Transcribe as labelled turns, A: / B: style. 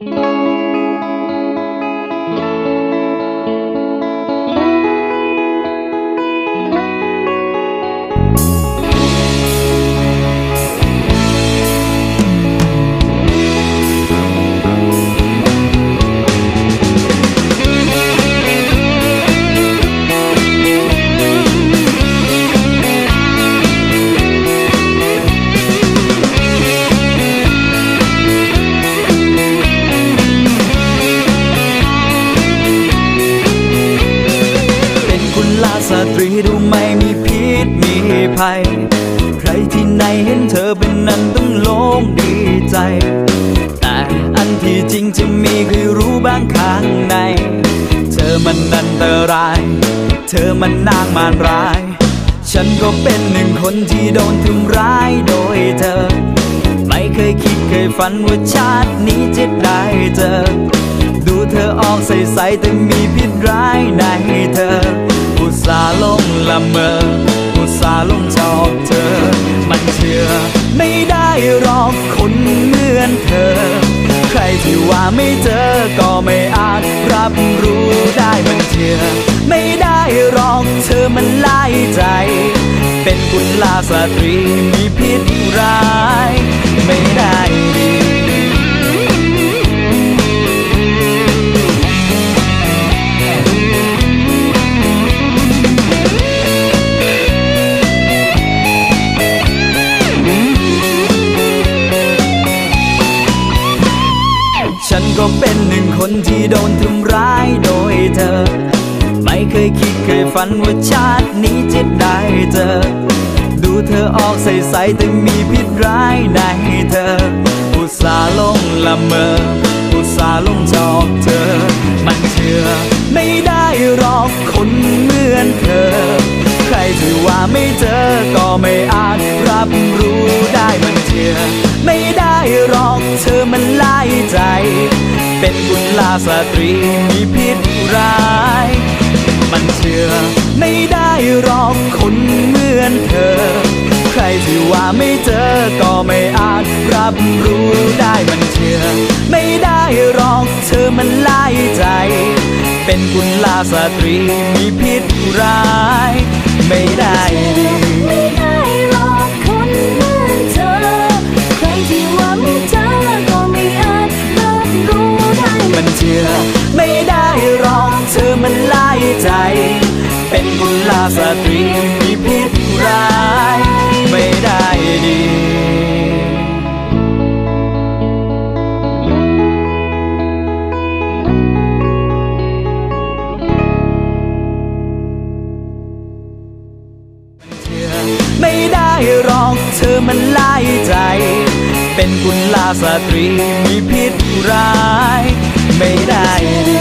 A: เสตรีดูไม่มีพิษมีภัย ใครที่ไหนเห็นเธอเป็นนั้นต้องโล่งดีใจ แต่อันที่จริงจะมีคือรู้บ้างข้างใน เธอมันอันตราย เธอมันนางมารร้าย ฉันก็เป็นหนึ่งคนที่โดนทำร้ายโดยเธอ ไม่เคยคิดเคยฝันว่าชาตินี้จะได้เจอ ดูเธอออกใสๆแต่มีพิษร้ายในเธอ ละเมออุตส่าห์ลงจอกเธอ มันเชื่อไม่ได้หรอกคนเหมือนเธอ ใครที่ว่าไม่เจอก็ไม่อาจรับรู้ได้มันเชื่อ ไม่ได้หรอกเธอมันไล่ใจ เป็นกุลาสตรีมีพิษร้าย ฉันก็เป็นหนึ่งคนที่โดนทำร้ายโดยเธอ ไม่เคยคิดเคยฝันว่าชาตินี้จะได้เจอ ดูเธอออกใสๆแต่มีพิษร้ายในเธออุตสาหลงละเมออุตสาหลงชอบเธอ มันเชื่อไม่ได้หรอกคนเหมือนเธอ ใครที่ว่าไม่เจอก็ไม่อาจาสตรีมีพิษร้าย มันเชื่อไม่ได้หรอกคนเหมือนเธอ ใครที่ว่าไม่เจอก็ไม่อาจรับรู้ได้มันเชื่อ ไม่ได้หรอกเธอมันไล่ใจ เป็นกุลาสตรีมีพิษร้าย สตรีมีพิษร้ายไม่ได้ดีเชื่อไม่ได้หรอกเธอมันไล่ใจ เป็นกุลาสตรีมีพิษร้าย ไม่ได้ดี